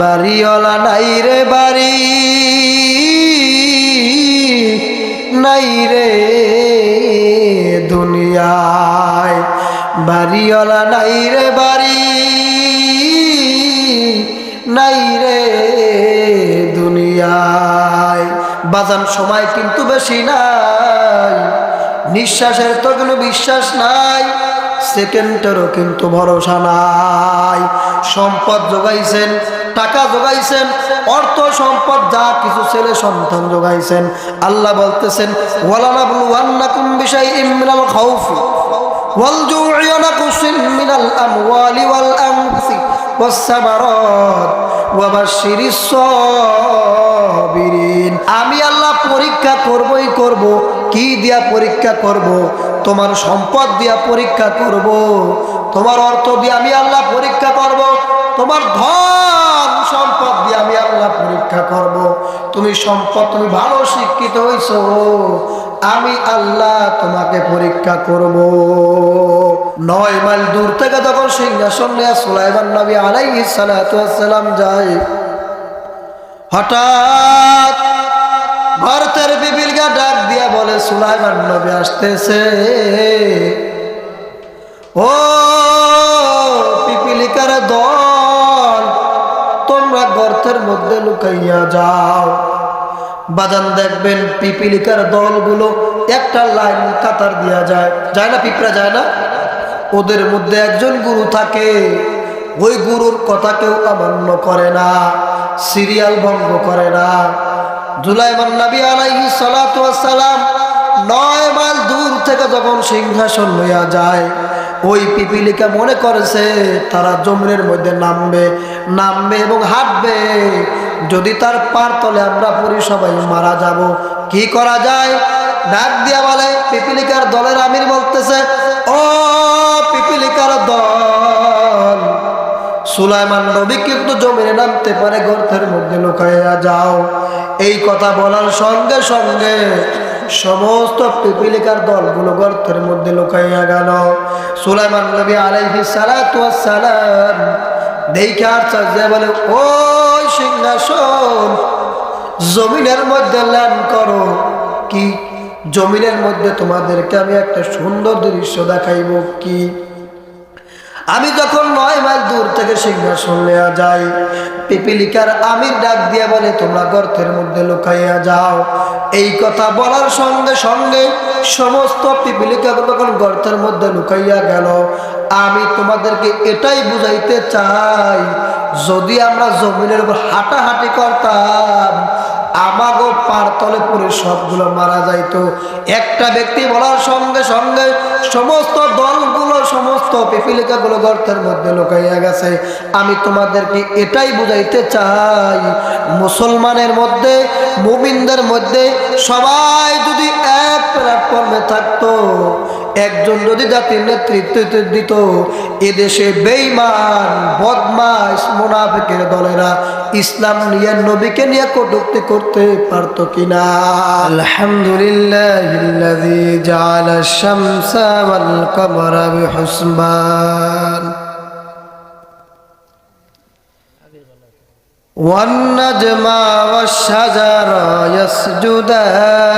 বাড়িওয়ালা নাই রে বাড়ি, নাই রে দুনিয়ায়। বাড়িওয়ালা নাই রে বাড়ি, নাই রে দুনিয়ায়। বাজান সময় কিন্তু বেশি নাই, নিঃশ্বাসের তো কোনো বিশ্বাস নাই। সেকেন্ডেরও কিন্তু ভরসা নাই। সম্পদ যোগাইছেন টাকা যোগাইছেন অর্থ সম্পদ, যা কিছু ছেলে সন্তান যোগাইছেন আল্লাহ বলতেছেন ওয়ালানা বলু আমি আল্লাহ পরীক্ষা করবই করব। কি দিয়া পরীক্ষা করব? তোমার সম্পদ দিয়া পরীক্ষা করব। তোমার অর্থ দিয়ে আমি আল্লাহ পরীক্ষা করব। তোমার ধন সম্পদ দিয়ে আমি আল্লাহ পরীক্ষা করব। তুমি সম্পদ, তুমি ভালো শিক্ষিত হইছো। আমি আল্লাহ তোমাকে পরীক্ষা করব। নয় মাইল দূর থেকে তখন সিংহাসন নিয়ে সুলাইমান নবী সালাতু সালাম যায়, হঠাৎ ভারতের বিবিলগা ডাক দিয়ে বলে, সুলাইমান নবী আসতেছে। ও পিপিলিকার দল, তোমরা গর্তের মধ্যে লুকাইয়া যাও। বাজান দেখবেন, পিপিলিকার দলগুলো একটা লাইন কাতার দিয়া যায়। যায় না পিঁপড়া, যায় না? ওদের মধ্যে একজন গুরু থাকে। ওই গুরুর কথা কেউ অমান্য করে না, সিরিয়াল ভঙ্গ করে না। জুলাইমান নবী আলাইহি সালাম নয় মাইল দূর থেকে যখন সিংহাসন লইয়া যায়, ওই পিপিলিকা মনে করেছে, তারা জমিনের মধ্যে নামবে নামবে এবং হাঁটবে। যদি তার পার তলে আমরা পরি সবাই মারা যাব, কি করা যায়? ডাক দিয়া বলে, পিপিলিকার দলের আমির বলতেছে, ও পিপিলিকার দল, সুলাইমান নবী কিন্তু জমিনে নামতে পারে, গর্তের মধ্যে লুকাইয়া যাও। এই কথা বলার সঙ্গে সঙ্গে সমস্ত পিপিলিকার দলগুলো গর্তের মধ্যে লুকাইয়া গেল। সুলাইমান নবী আলাইহি সালাম দেখে আর বলে ওই সিংহাসন, জমিনের মধ্যে ল্যান্ড করো। কি? জমিনের মধ্যে তোমাদেরকে আমি একটা সুন্দর দৃশ্য দেখাইব কি? আমি যখন নয় মাইল দূর থেকে সিংহাসন নেওয়া যাই, পিপিলিকার আমির ডাক দিয়ে বলে, তোমরা গর্তের মধ্যে লুকাইয়া যাও। এই কথা বলার সঙ্গে সঙ্গে সমস্ত পিপিলিকা তখন গর্তের মধ্যে লুকাইয়া গেল, আমি তোমাদেরকে এটাই বুঝাইতে চাই, যদি আমরা জমিনের উপর হাঁটাহাঁটি করতাম, আমাগো পার তলে পড়ে সবগুলো মারা যাইতো। একটা ব্যক্তি বলার সঙ্গে সঙ্গে সমস্ত দলগুলো সমস্ত পিপিলিকাগুলো গর্তের মধ্যে লুকাইয়া গেছে। আমি তোমাদেরকে এটাই বুঝাইতে চাই, মুসলমানের মধ্যে, মুমিনদের মধ্যে সবাই যদি এক প্ল্যাটফর্মে থাকতো একজন যদি জাতির নেতৃত্ব দিত এদেশে বেইমান বদমাস মোনাফেকের দলেরা ইসলাম নিয়ে নবীকে নিয়ে কটুক্তি করতে পারত কিনা আলহামদুলিল্লাহ জাল শামসা ওয়াল কমরা বিহুসবান والنجم والشجر يسجدان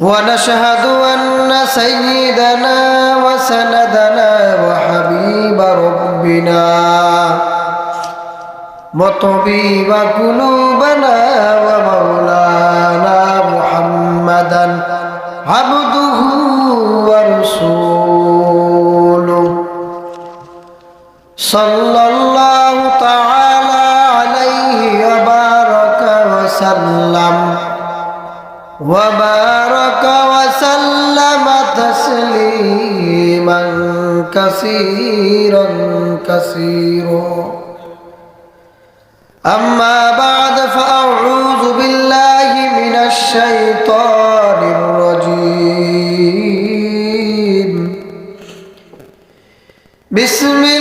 ونشهد أن سيدنا وسندنا وحبيب ربنا وطبيب قلوبنا ومولانا محمدا عبده ورسوله صلى كثيرا كثيرا. أما بعد فأعوذ بالله من الشيطان الرجيم. بسم الله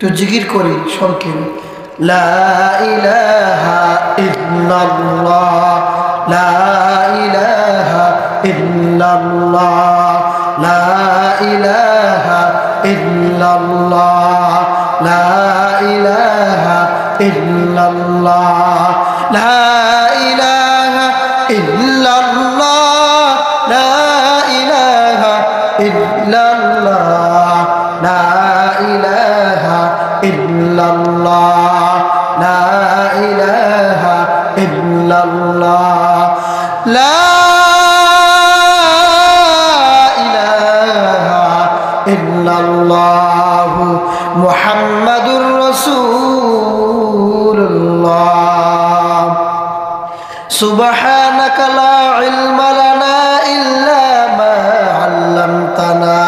তো জিকির করি সবকে লা ইলাহা ইল্লাল্লাহ লা ইলাহা লা ইলাহা লা ইলাহা লা لا إله إلا الله محمد رسول الله سبحانك لا علم لنا إلا ما علمتنا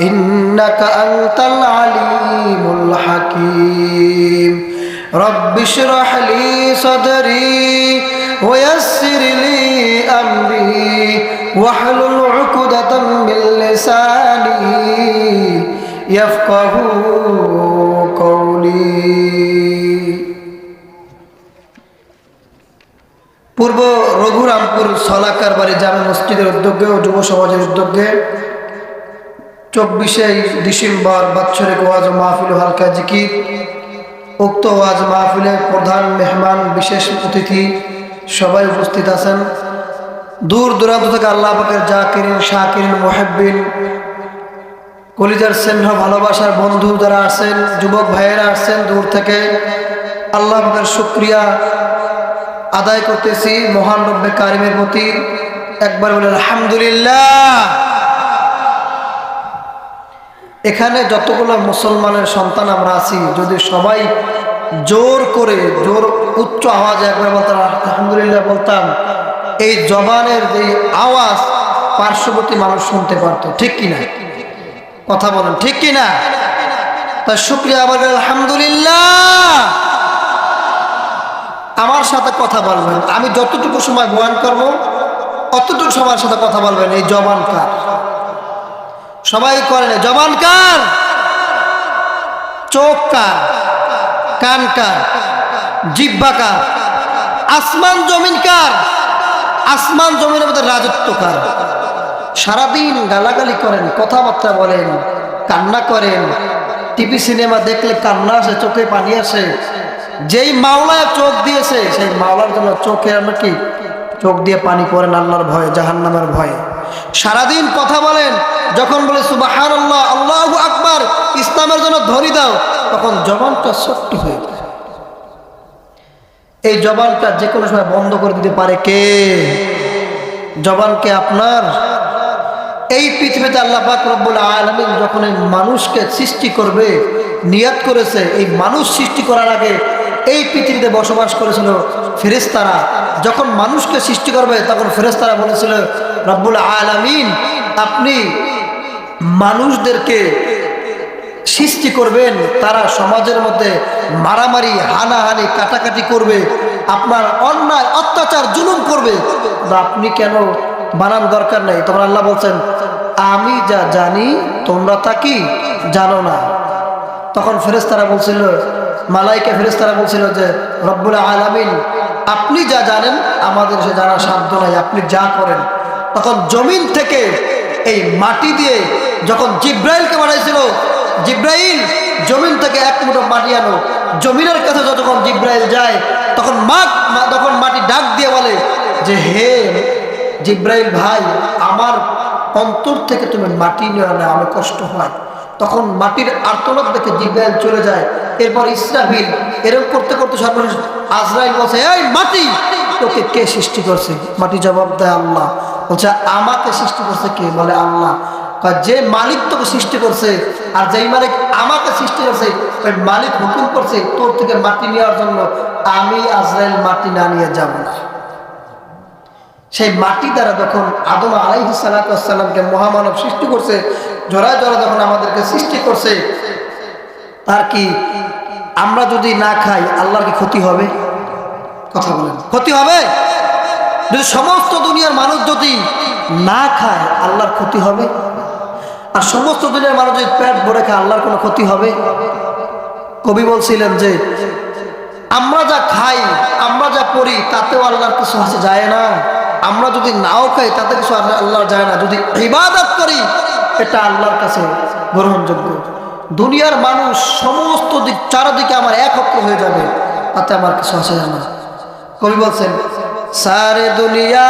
إنك أنت العليم الحكيم رب اشرح لي صدري ويسر لي أمري واحلل عقدة من لساني يفقه قولي পূর্ব রঘুরামপুর সলাকার বাড়ি জামে মসজিদের উদ্যোগে ও যুব সমাজের উদ্যোগে চব্বিশে ডিসেম্বর বাৎসরিক ওয়াজ মাহফিল ও হালকা জিকির উক্ত ওয়াজ মাহফিলের প্রধান মেহমান বিশেষ অতিথি সবাই উপস্থিত আছেন দূর দূরান্ত থেকে আল্লাহ পাকের জাকিরিন, শাকিরিন, মোহেব্বিন, কলিজার স্নেহ, ভালোবাসার বন্ধু যারা আছেন, যুবক ভাইয়েরা আসছেন দূর থেকে আল্লাহ পাকের শুক্রিয়া আদায় করতেছি। মহান রব্বে কারিমের প্রতি একবার বলে, আলহামদুলিল্লাহ। এখানে যতগুলো মুসলমানের সন্তান আমরা আছি, যদি সবাই জোর করে, জোর উচ্চ আওয়াজে একবার বলতাম, আলহামদুলিল্লাহ বলতাম এই জবানের যে আওয়াজ পার্শ্ববর্তী মানুষ শুনতে পারতো, ঠিক কিনা? কথা বলেন, ঠিক কিনা? তার শুক্রিয়া, আবার আলহামদুলিল্লাহ। আমার সাথে কথা বলবেন। আমি যতটুকু সময় বয়ান করব, অতটুকু সময়ের সাথে কথা বলবেন, এই জবান কার? সবাই করেন জবান কার? চোখ কার? কান কার? জিব্বা কার? আসমান, জমিন কার? আসমান জমিনের মধ্যে রাজত্ব কার। সারাদিন গালাগালি করেন, কথাবার্তা বলেন, কান্না করেন। টিভি, সিনেমা দেখলে কান্না আসে, চোখে পানি আসে। যেই মাওলায় চোখ দিয়েছে, সেই মাওলার জন্য চোখে আমরা কি? চোখ দিয়ে পানি পড়েন আল্লাহর ভয়ে, জাহান্নামের ভয়ে। সারাদিন কথা বলেন, যখন বলে সুবাহান আল্লাহ আল্লাহ আকবার, ইসলামের জন্য ধরি দাও, তখন জবানটা ছোট্ট হয়ে যায়। এই জবানটা যে কোনো সময় বন্ধ করে দিতে পারে কে? জবানকে আপনার? এই পৃথিবীতে আল্লাহ পাক রব্বুল আলমিন যখন এই মানুষকে সৃষ্টি করবে, নিয়াত করেছে, এই মানুষ সৃষ্টি করার আগে এই পৃথিবীতে বসবাস করেছিল ফেরেস্তারা যখন মানুষকে সৃষ্টি করবে, তখন ফেরেস্তারা বলেছিল, রব্বুল আলমিন, আপনি মানুষদেরকে সৃষ্টি করবেন, তারা সমাজের মধ্যে মারামারি, হানাহানি, কাটাকাটি করবে, আপনার অন্যায়, অত্যাচার জুলুম করবে। আপনি কেন বানান দরকার নেই? তখন আল্লাহ বলছেন, আমি যা জানি, তোমরা তা কি জানো না? তখন ফেরেস্তারা বলছিল, মালাইকা ফেরেস্তারা বলছিল যে, রব্বুল আলামিন, আপনি যা জানেন, আমাদের সে জানার সাধ্য নাই, আপনি যা করেন। তখন জমিন থেকে এই মাটি দিয়ে যখন জিব্রাইলকে বানাইছিল জিব্রাইল জমিন থেকে এক মুঠো মাটি আনো। জমিনের কাছে যতক্ষণ জিব্রাইল যায়, তখন মা তখন মাটি ডাক দিয়ে বলে যে, হে জিব্রাইল ভাই, আমার অন্তর থেকে তুমি মাটি নেওয়া না আমার কষ্ট হয়। তখন মাটির আর্তনাদ দেখে জিব্রাইল চলে যায়। এরপর ইসরাফিল এরকম করতে করতে সর্বশেষ আজরাইল বলছে, এই মাটি, তোকে কে সৃষ্টি করছে? মাটি জবাব দেয় আল্লাহ। বলছে, আমাকে সৃষ্টি করছে কে? বলে আল্লাহ। যে মালিক তোকে সৃষ্টি করছে আর যেই মালিক আমাকে সৃষ্টি করছে, ওই মালিক হুকুম করছে, তোর থেকে মাটি নেওয়ার জন্য আমি আজরাইল মাটি না নিয়ে যাব না। সেই মাটি দ্বারা যখন আদম আলাইহি সালাতামকে মহামানব সৃষ্টি করছে জোড়া জোড়া যখন আমাদেরকে সৃষ্টি করছে, তার কি আমরা যদি না খাই, আল্লাহর কি ক্ষতি হবে? কথা বলেন। ক্ষতি হবে? যদি সমস্ত দুনিয়ার মানুষ যদি না খায়, আল্লাহর ক্ষতি হবে? আর সমস্ত দুনিয়ার মানুষ যদি পেট ভরে খায়, আল্লাহর কোনো ক্ষতি হবে? কবি বলছিলেন যে, আমরা যা খাই, আমরা যা পড়ি, তাতেও আল্লাহর কিছু আসে যায় না। আমরা যদি নাও খাই, তাতে কিছু আসে আল্লাহ যায় না। যদি ইবাদত করি, এটা আল্লাহর কাছে গ্রহণযোগ্য। দুনিয়ার মানুষ সমস্ত দিক, চারদিকে আমার এক একত্র হয়ে যাবে, তাতে আমার কিছু আসে যায় না। কবি বলছেন সারে দুনিয়া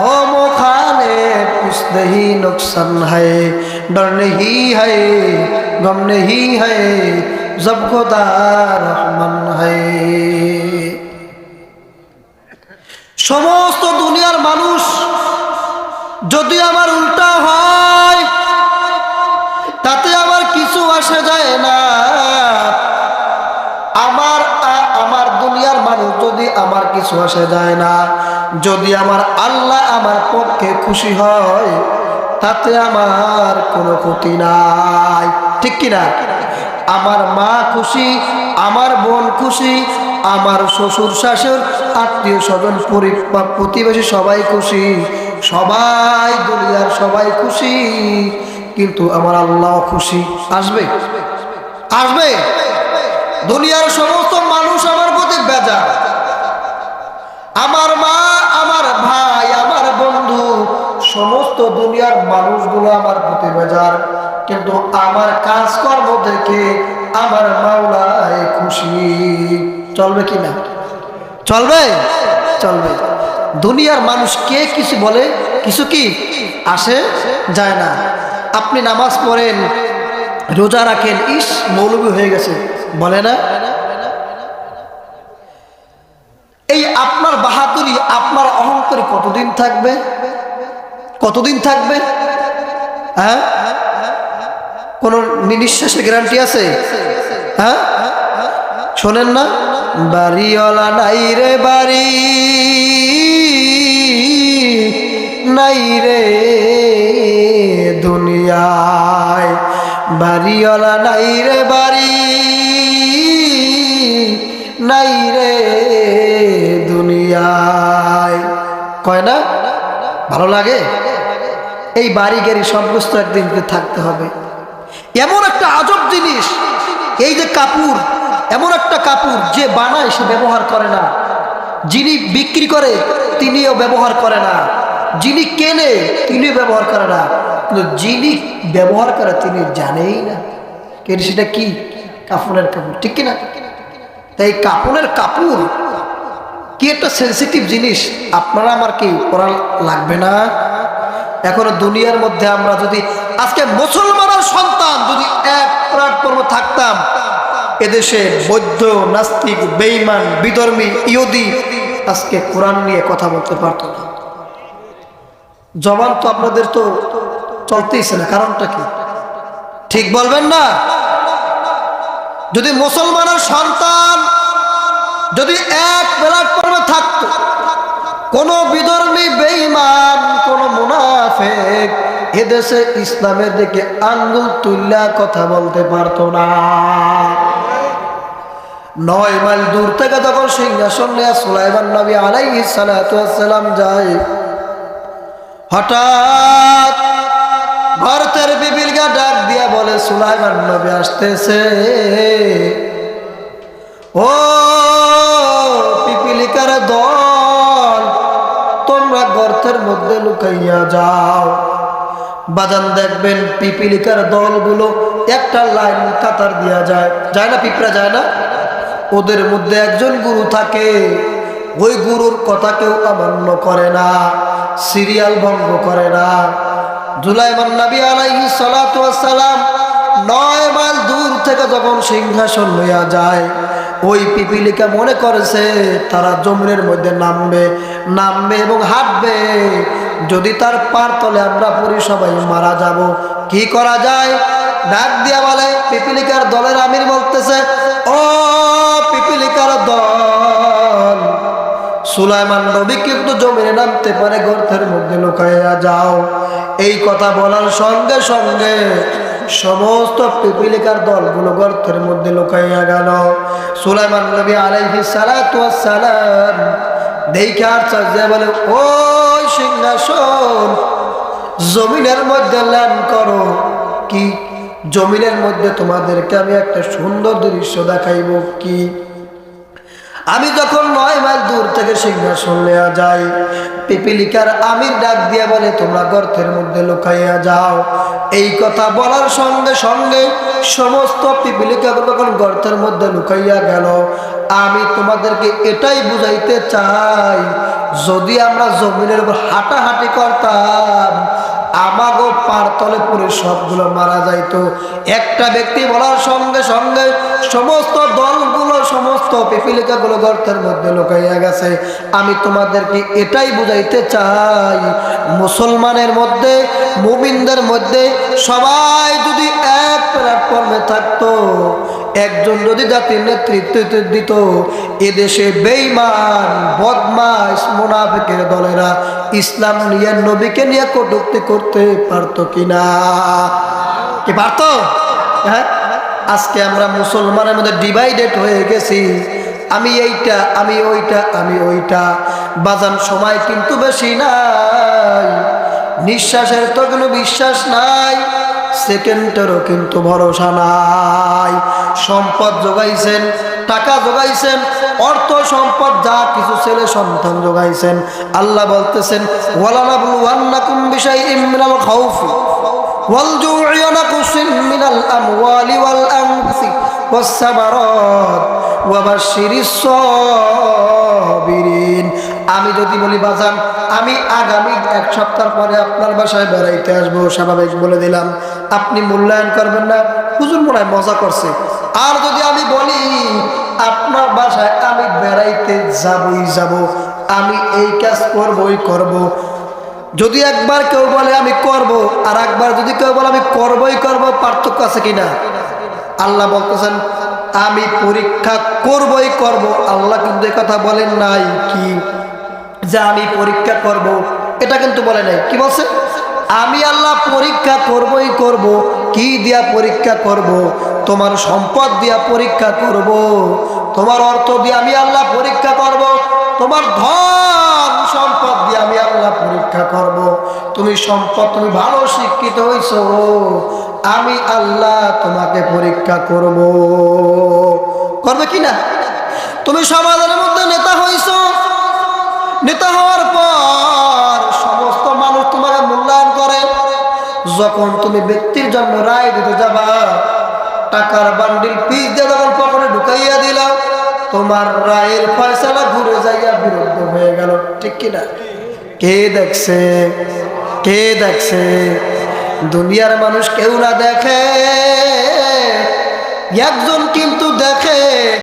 हो मुखाने कुछ नहीं नुकसान है डर नहीं है गम नहीं है जब खुदा रहमान है সমস্ত দুনিয়ার মানুষ যদি আমার উল্টা হয় তাতে আমার কিছু আসে যায় না আমার কিছু আসে যায় না। যদি আমার আল্লাহ আমার পক্ষে খুশি হয়, তাতে আমার কোনো ক্ষতি নাই। ঠিক কিনা? আমার মা খুশি, আমার বোন খুশি, আমার শ্বশুর, শাশুর, আত্মীয় স্বজন, পরি- বা প্রতিবেশী সবাই খুশি, সবাই দুনিয়ার সবাই খুশি, কিন্তু আমার আল্লাহ খুশি। আসবে? আসবে। দুনিয়ার সমস্ত মানুষ আমার প্রতি বেজার। আমার মা, আমার ভাই, আমার বন্ধু, সমস্ত দুনিয়ার মানুষগুলো আমার প্রতি বেজার। কিন্তু আমার কাজকর্ম দেখে আমার মাওলায় খুশি। চলবে কি না? চলবে? চলবে। দুনিয়ার মানুষ কে কিছু বলে, কিছু কি আসে, যায় না। আপনি নামাজ পড়েন, রোজা রাখেন, ইস, মৌলবী হয়ে গেছে। বলে না? এই আপনার আপনার অহংকারী কতদিন থাকবে? কতদিন থাকবে? হ্যাঁ? কোন নিঃশ্বাসের গ্যারান্টি আছে? হ্যাঁ? শোনেন না। বাড়িওয়ালা নাই রে বাড়ি, নাই রে দুনিয়ায়। বাড়িওয়ালা নাই রে বাড়ি, নাই রে কয় না? ভালো লাগে? এই বাড়ি গাড়ি সব বস্তু একদিন থাকতে হবে। এমন একটা আজব জিনিস, এই যে কাপড়, এমন একটা কাপড় যে বানায় সে ব্যবহার করে না। যিনি বিক্রি করে, তিনিও ব্যবহার করে না। যিনি কেনে, তিনিও ব্যবহার করে না। কিন্তু যিনি ব্যবহার করে, তিনি জানেই না। কেন সেটা কি? কাপড়ের কাপড়, ঠিক কিনা? তাই কাপড়ের কাপড় কি একটা সেন্সিটিভ জিনিস? আপনারা আমার কি পড়া লাগবে না? এখন দুনিয়ার মধ্যে আমরা যদি, আজকে মুসলমানের সন্তান যদি এক প্ল্যাটফর্ম থাকতাম, এদেশে বৌদ্ধ নাস্তিক বেইমান বিধর্মী, ইহুদি, আজকে কোরআন নিয়ে কথা বলতে পারতো না। জবান তো আপনাদের তো চলতেইছে না কারণটা কি? ঠিক বলবেন না? যদি মুসলমানের সন্তান যদি এক প্ল্যাটফর্মে থাকতো, কোন বিধর্মী বেঈমান, কোন মুনাফেক এদেশে ইসলামের দিকে আঙ্গুল তুল্লা কথা বলতে পারতো না। নয় মাইল দূর থেকে যখন সিংহাসন নিয়ে সুলাইমান নবী সালাতু ওয়াসসালাম যায়, হঠাৎ ভারতের বিবিলগা ডাক দিয়া বলে, সুলাইমান নবী আসতেছে। ও গর্তের মধ্যে লুকাইয়া যাও। বাজান দেখবেন পিপিলিকার দলগুলো একটা লাইন কাতার দিয়া যায়। যায় না পিঁপড়া, যায় না? ওদের মধ্যে একজন গুরু থাকে। ওই গুরুর কথা কেউ অমান্য করে না, সিরিয়াল ভঙ্গ করে না। জুলাইমান নবী আলাইহি সালাম নয় মাইল দূর থেকে যখন সিংহাসন লইয়া যায় ওই পিপিলিকা মনে করেছে, তারা জমিনের মধ্যে নামবে নামবে এবং হাঁটবে। যদি তার পার তলে আমরা পরি সবাই মারা যাব। কি করা যায়? ডাক দিয়া বলে, পিপিলিকার দলের আমির বলতেছে, ও পিপিলিকার দল, সুলাইমান নবী কিন্তু জমিনে নামতে পারে, গর্তের মধ্যে লুকাইয়া যাও। এই কথা বলার সঙ্গে সঙ্গে সমস্ত পিপিলিকার দলগুলো গর্তের মধ্যে লুকাইয়া গেল। সুলাইমান নবী আলাইহি সালাম দেখে আর চার্জে বলে ও সিংহাসন জমিনের মধ্যে ল্যান করো। কি? জমিনের মধ্যে তোমাদেরকে আমি একটা সুন্দর দৃশ্য দেখাইব কি? আমি যখন নয় মাইল দূর থেকে সিংহাসন নেওয়া যাই, পিপিলিকার আমির ডাক দিয়ে বলে, তোমরা গর্তের মধ্যে লুকাইয়া যাও। এই কথা বলার সঙ্গে সঙ্গে সমস্ত পিপিলিকা তখন গর্তের মধ্যে লুকাইয়া গেল। আমি তোমাদেরকে এটাই বুঝাইতে চাই, যদি আমরা জমিনের উপর হাঁটাহাঁটি করতাম, আমাগো পার তলে পড়ে সবগুলো মারা যাইতো। একটা ব্যক্তি বলার সঙ্গে সঙ্গে সমস্ত দলগুলো সমস্ত পিপিলিকাগুলো গর্তের মধ্যে লুকাইয়া গেছে। আমি তোমাদেরকে এটাই বুঝাইতে চাই, মুসলমানের মধ্যে, মুমিনদের মধ্যে সবাই যদি এক প্ল্যাটফর্মে থাকতো, একজন যদি জাতির নেতৃত্ব দিত, এদেশে বেইমান বদমাস মোনাফেকের দলেরা ইসলাম নিয়ে, নবীকে নিয়ে কটুক্তি করতে পারতো কিনা? কি পারতো? হ্যাঁ? আজকে আমরা মুসলমানের মধ্যে ডিভাইডেড হয়ে গেছি। আমি এইটা, আমি ওইটা আমি ওইটা। বাজান সময় কিন্তু বেশি নাই। নিঃশ্বাসের তো কোনো বিশ্বাস নাই। সেকেন্ডেরও কিন্তু ভরসা নাই। সম্পদ যোগাইছেন টাকা যোগাইছেন অর্থ সম্পদ, যা কিছু ছেলে সন্তান যোগাইছেন আল্লাহ বলতেছেন ওয়ালানাবুল ওয়ান্নাকুম বিশাইইম মিনাল খাউফি। والجوع ونقص من الأموال والأنفس والثمرات وبشر الصابرين আমি যদি বলি বাজান আমি আগামী এক সপ্তাহ পরে আপনার বাসায় বেড়াইতে আসবো স্বাভাবিক বলে দিলাম আপনি মূল্যায়ন করবেন না হুজুর মনে হয় মজা করছে আর যদি আমি বলি আপনার বাসায় আমি বেড়াইতে যাবই যাব আমি এই কাজ করবই করব। যদি একবার কেউ বলে আমি করব, আর একবার যদি কেউ বলে আমি করবই করব, পার্থক্য আছে কিনা? আল্লাহ বলতেছেন, আমি পরীক্ষা করবই করব। আল্লাহ কিন্তু কথা বলেন নাই কি? যে আমি পরীক্ষা করব, এটা কিন্তু বলে নাই। কি বলছে? আমি আল্লাহ পরীক্ষা করবই করব। কি দিয়া পরীক্ষা করব? তোমার সম্পদ দিয়া পরীক্ষা করব। তোমার অর্থ দিয়ে আমি আল্লাহ পরীক্ষা করব। তোমার ধন সম্পদ দিয়ে আমি আল্লাহ পরীক্ষা করব। তুমি সম্পদ, তুমি ভালো শিক্ষিত হইছো। আমি আল্লাহ তোমাকে পরীক্ষা করব। করবে কি না? তুমি সমাজের মধ্যে নেতা হইছো। নেতা হওয়ার পর সমস্ত মানুষ তোমাকে মূল্যায়ন করে। যখন তুমি ব্যক্তির জন্য রায় দিতে যাবা, টাকার বান্ডিল পিস দিয়ে যখন পকেটে ঢুকাইয়া দিলাম তোমার রায়ের ফয়সালা ঘুরে যাইয়া বিরুদ্ধ হয়ে গেল। ঠিক কিনা? কে দেখছে? কে দেখছে? দুনিয়ার মানুষ কেউ না দেখে। একজন দেখে